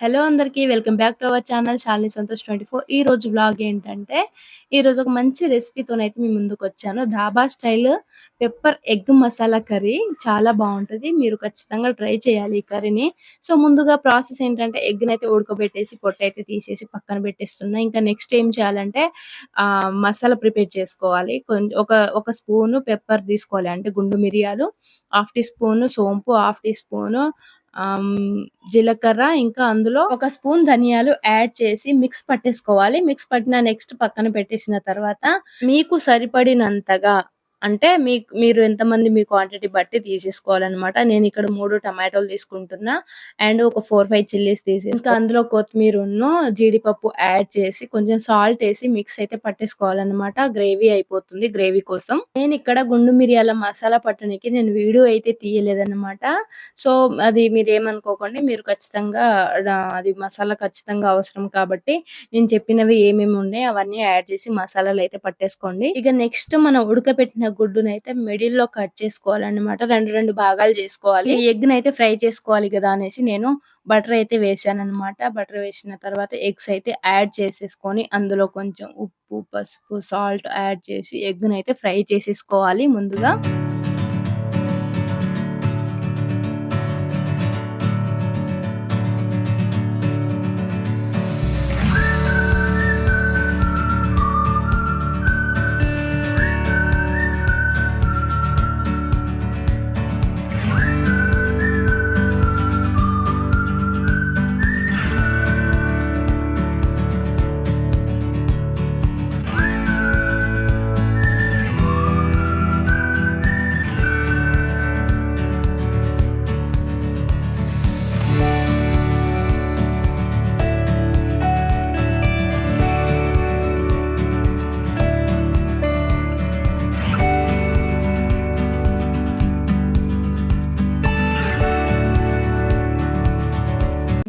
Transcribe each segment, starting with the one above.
Hello అందరికీ welcome back to our channel Shalini Santosh twenty four. ఈ రోజు blog ఏంటంటే ఈ రోజు ఒక మంచి రెసిపీతోనైతే మీ ముందుకు వచ్చాను. Dhaba style pepper egg masala curry చాలా బాగుంటది. మీరు ఖచ్చితంగా ట్రై చేయాలి ఈ కర్రీని. సో ముందుగా ప్రాసెస్ ఏంటంటే ఎగ్ అయితే ఉడకబెట్టేసి పొట్టు అయితే తీసేసి పక్కన పెట్టేస్తున్నా. ఇంకా నెక్స్ట్ ఏం చేయాలంటే మసాలా ప్రిపేర్ చేసుకోవాలి. కొంచెం ఒక ఒక స్పూన్ పెప్పర్ తీసుకోవాలి. అంటే గుండు మిరియాలు హాఫ్ టీ స్పూన్ సోంపు హాఫ్ టీ స్పూన్ జీలకర్ర ఇంకా అందులో ఒక స్పూన్ ధనియాలు యాడ్ చేసి మిక్స్ పట్టేసుకోవాలి. మిక్స్ పట్టిన నెక్స్ట్ పక్కన పెట్టేసిన తర్వాత మీకు సరిపడినంతగా అంటే మీకు మీరు ఎంతమంది మీ క్వాంటిటీ బట్టి తీసేసుకోవాలన్నమాట. నేను ఇక్కడ మూడు టమాటోలు తీసుకుంటున్నా. అండ్ ఒక ఫోర్ ఫైవ్ చిల్లీస్ తీసి ఇంకా అందులో కొత్తిమీర జీడిపప్పు యాడ్ చేసి కొంచెం సాల్ట్ వేసి మిక్స్ అయితే పట్టేసుకోవాలన్నమాట. గ్రేవీ అయిపోతుంది గ్రేవీ కోసం. నేను ఇక్కడ గుండు మిరియాల మసాలా పట్టడానికి నేను వీడియో అయితే తీయలేదన్నమాట. సో అది మీరు ఏమనుకోకండి. మీరు ఖచ్చితంగా అది మసాలా ఖచ్చితంగా అవసరం కాబట్టి నేను చెప్పినవి ఏమేమి ఉన్నాయి అవన్నీ యాడ్ చేసి మసాలాలు అయితే పట్టేసుకోండి. ఇక నెక్స్ట్ మనం ఉడకపెట్టిన గుడ్డును అయితే మిడిల్లో కట్ చేసుకోవాలన్నమాట. రెండు రెండు భాగాలు చేసుకోవాలి. ఎగ్ అయితే ఫ్రై చేసుకోవాలి కదా అనేసి నేను బటర్ అయితే వేసాను అనమాట బటర్ వేసిన తర్వాత ఎగ్స్ అయితే యాడ్ చేసేసుకొని అందులో కొంచెం ఉప్పు పసుపు సాల్ట్ యాడ్ చేసి ఎగ్ అయితే ఫ్రై చేసేసుకోవాలి ముందుగా.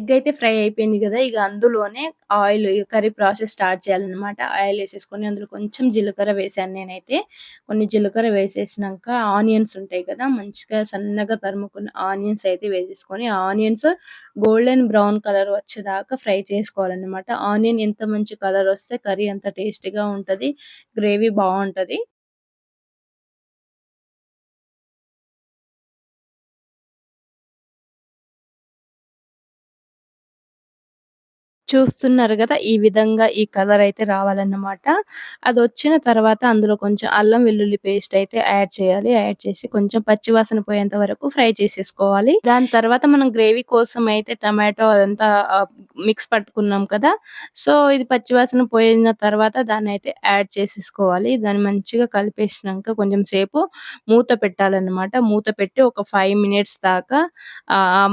ఎగ్ అయితే ఫ్రై అయిపోయింది కదా ఇక అందులోనే ఆయిల్ కర్రీ ప్రాసెస్ స్టార్ట్ చేయాలన్నమాట. ఆయిల్ వేసేసుకొని అందులో కొంచెం జీలకర్ర వేసాను నేనైతే. కొన్ని జీలకర్ర వేసేసినాక ఆనియన్స్ ఉంటాయి కదా మంచిగా సన్నగా తరుముకున్న ఆనియన్స్ అయితే వేసేసుకొని ఆనియన్స్ గోల్డెన్ బ్రౌన్ కలర్ వచ్చేదాకా ఫ్రై చేసుకోవాలన్నమాట. ఆనియన్ ఎంత మంచి కలర్ వస్తే కర్రీ అంత టేస్టీగా ఉంటది గ్రేవీ బాగుంటది. చూస్తున్నారు కదా ఈ విధంగా ఈ కలర్ అయితే రావాలన్నమాట. అది వచ్చిన తర్వాత అందులో కొంచెం అల్లం వెల్లుల్లి పేస్ట్ అయితే యాడ్ చేయాలి. యాడ్ చేసి కొంచెం పచ్చివాసన పోయేంత వరకు ఫ్రై చేసేసుకోవాలి. దాని తర్వాత మనం గ్రేవీ కోసం అయితే టమాటో అదంతా మిక్స్ పట్టుకున్నాం కదా సో ఇది పచ్చివాసన పోయిన తర్వాత దాన్ని అయితే యాడ్ చేసేసుకోవాలి. దాన్ని మంచిగా కలిపేసినాక కొంచెం సేపు మూత పెట్టాలన్నమాట. మూత పెట్టి ఒక ఫైవ్ మినిట్స్ దాకా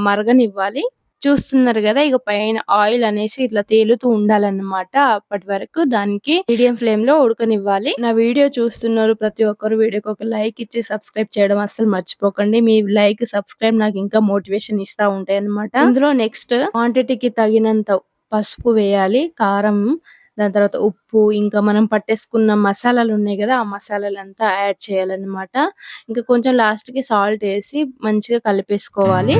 మరగనివ్వాలి. చూస్తున్నారు కదా ఇక పైన ఆయిల్ అనేసి ఇట్లా తేలుతూ ఉండాలన్నమాట అప్పటి వరకు. దానికి మీడియం ఫ్లేమ్లో ఉడకనివ్వాలి. నా వీడియో చూస్తున్నారు ప్రతి ఒక్కరు వీడియోకి ఒక లైక్ ఇచ్చి సబ్స్క్రైబ్ చేయడం అస్సలు మర్చిపోకండి. మీ లైక్ సబ్స్క్రైబ్ నాకు ఇంకా మోటివేషన్ ఇస్తా ఉంటాయి అనమాట అందులో నెక్స్ట్ క్వాంటిటీకి తగినంత పసుపు వేయాలి కారం దాని తర్వాత ఉప్పు ఇంకా మనం పట్టేసుకున్న మసాలాలు ఉన్నాయి కదా ఆ మసాలాలు అంతా యాడ్ చేయాలన్నమాట. ఇంకా కొంచెం లాస్ట్కి సాల్ట్ వేసి మంచిగా కలిపేసుకోవాలి.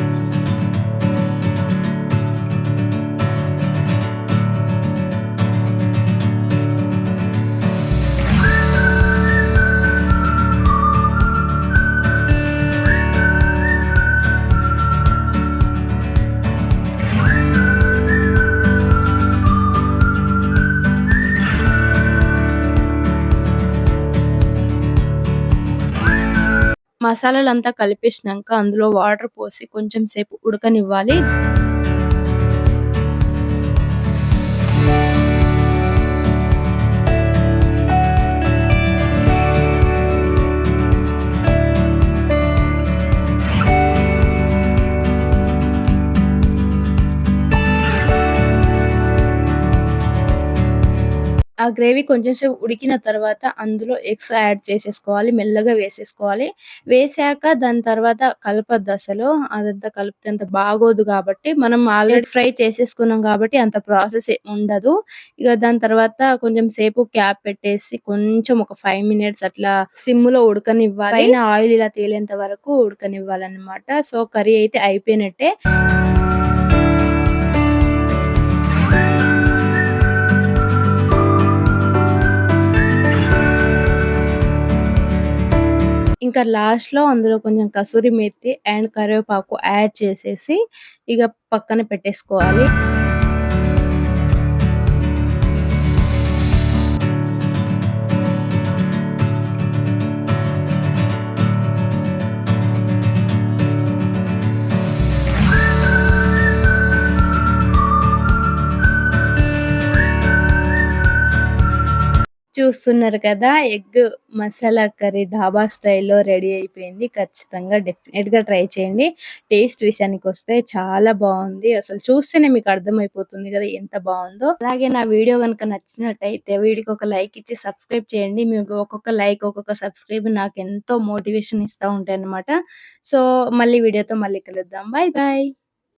మసాలాలంతా కలిపేసినాక అందులో వాటర్ పోసి కొంచెం సేపు ఉడకనివ్వాలి. ఆ గ్రేవీ కొంచెం సేపు ఉడికిన తర్వాత అందులో ఎగ్స్ యాడ్ చేసేసుకోవాలి మెల్లగా వేసేసుకోవాలి. వేసాక దాని తర్వాత కలపద్దు అసలు. అదంతా కలిపితే అంత బాగోదు కాబట్టి మనం ఆల్రెడీ ఫ్రై చేసేసుకున్నాం కాబట్టి అంత ప్రాసెస్ ఉండదు. ఇక దాని తర్వాత కొంచెం సేపు క్యాప్ పెట్టేసి కొంచెం ఒక ఫైవ్ మినిట్స్ అట్లా సిమ్లో ఉడకనివ్వాలి. పైన ఆయిల్ ఇలా తేలేంత వరకు ఉడకనివ్వాలన్నమాట. సో కర్రీ అయితే అయిపోయినట్టే. ఇంకా లాస్ట్‌లో అందులో కొంచెం కసూరి మెత్తి అండ్ కరివేపాకు యాడ్ చేసేసి ఇగ పక్కన పెట్టేసుకోవాలి. చూస్తున్నారు కదా! ఎగ్ మసాలా కర్రీ ధాబా స్టైల్‌లో రెడీ అయిపోయింది. ఖచ్చితంగా డెఫినెట్గా ట్రై చేయండి. టేస్ట్ విషయానికి వస్తే చాలా బాగుంది అసలు చూస్తేనే మీకు అర్థమైపోతుంది కదా ఎంత బాగుందో అలాగే నా వీడియో కనుక నచ్చినట్టయితే వీడికి ఒక లైక్ ఇచ్చి సబ్స్క్రైబ్ చేయండి. మీకు ఒక్కొక్క లైక్, ఒక్కొక్క సబ్స్క్రైబ్ నాకు ఎంతో మోటివేషన్ ఇస్తా ఉంటాయన్నమాట. సో, మళ్ళీ వీడియోతో మళ్ళీ కలుద్దాం. Bye bye